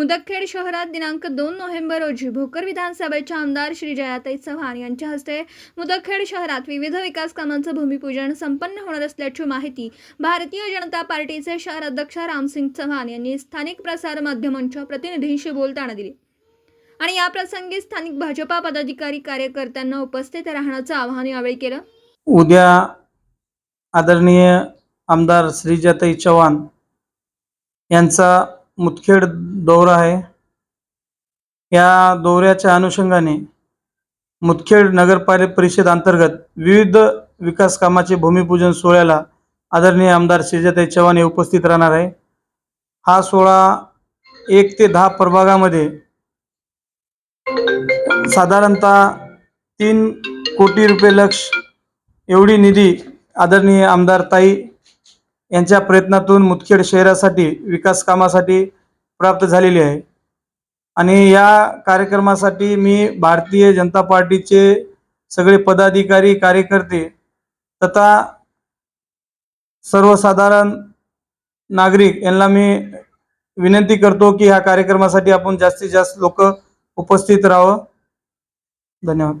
मुदखेड शहरात दिनांक दोन नोव्हेंबर रोजी भोकर विधानसभेच्या आमदार श्री जयाताई चव्हाण यांच्या हस्ते मुदखेड शहरात विविध विकास कामांचं भूमिपूजन संपन्न होणार असल्याची माहिती भारतीय जनता पार्टीचे शहर अध्यक्ष रामसिंग चव्हाण यांनी स्थानिक प्रसार माध्यमांच्या प्रतिनिधींशी बोलताना दिली. आणि या प्रसंगी स्थानिक भाजपा पदाधिकारी कार्यकर्त्यांना उपस्थित राहण्याचं आवाहन यावेळी केलं. उद्या आदरणीय आमदार श्रीजाताई चव्हाण यांचा मुतखेड दौरा आहे. या दौऱ्याच्या अनुषंगाने मुतखेड नगरपालिका परिषद अंतर्गत विविध विकास कामाचे भूमिपूजन सोहळ्याला आदरणीय आमदार श्रीजाताई चव्हाण हे उपस्थित राहणार आहे. हा सोहळा एक ते दहा प्रभागामध्ये साधारणतः तीन कोटी रुपये लक्ष एवढी निधी आदरणीय आमदार ताई यांच्या प्रयत्नातून मुदखेड शहरासाठी विकास कामासाठी प्राप्त झालेली आहे. आणि या कार्यक्रमासाठी मी भारतीय जनता पार्टीचे सगळे पदाधिकारी कार्यकर्ते तथा सर्वसाधारण नागरिक यांना मी विनंती करतो की ह्या कार्यक्रमासाठी आपण जास्तीत जास्त लोक उपस्थित राहावं. धन्यवाद.